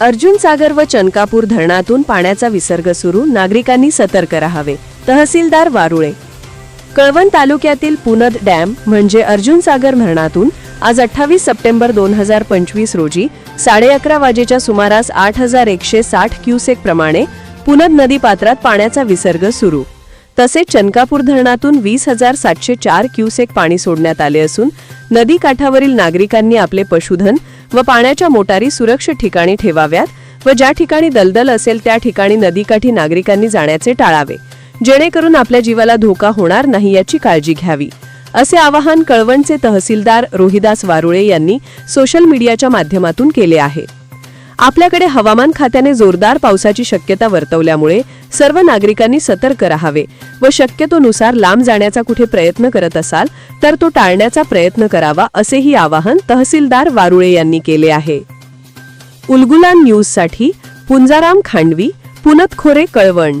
अर्जुन सागर व चनकापूर धरणातून पाण्याचा विसर्ग सुरू. नागरिकांनी सतर्क राहावे. तहसीलदार वारुळे. कळवण तालुक्यातील पुनद डॅम म्हणजे अर्जुन सागर धरणातून आज अठ्ठावीस सप्टेंबर दोन हजार पंचवीस रोजी साडे अकरा वाजेच्या सुमारास आठ हजार एकशे साठ क्युसेक प्रमाणे पुनद नदी पात्रात पाण्याचा विसर्ग सुरू. तसेच चनकापूर धरणातून वीस हजार सातशे चार क्युसेक पाणी सोडण्यात आले असून नदी काठावरील नागरिकांनी आपले पशुधन व पाण्याच्या मोटारी सुरक्षित ठिकाणी ठेवाव्यात व ज्या ठिकाणी दलदल असेल त्या ठिकाणी नदीकाठी नागरिकांनी जाण्याचे टाळावे. जेणेकरून आपल्या जीवाला धोका होणार नाही याची काळजी घ्यावी. असे आवाहन कळवणचे तहसीलदार रोहिदास वारुळे यांनी सोशल मीडियाच्या माध्यमातून केले आहे. आपल्याकडे हवामान खात्याने जोरदार पावसाची शक्यता वर्तवल्यामुळे सर्व नागरिकांनी सतर्क राहावे व शक्यतोनुसार लांब जाण्याचा कुठे प्रयत्न करत असाल तर तो टाळण्याचा प्रयत्न करावा असेही आवाहन तहसीलदार वारुळे यांनी केले आहे. उलगुलान न्यूजसाठी पुंजाराम खांडवी पुनतखोरे कळवण.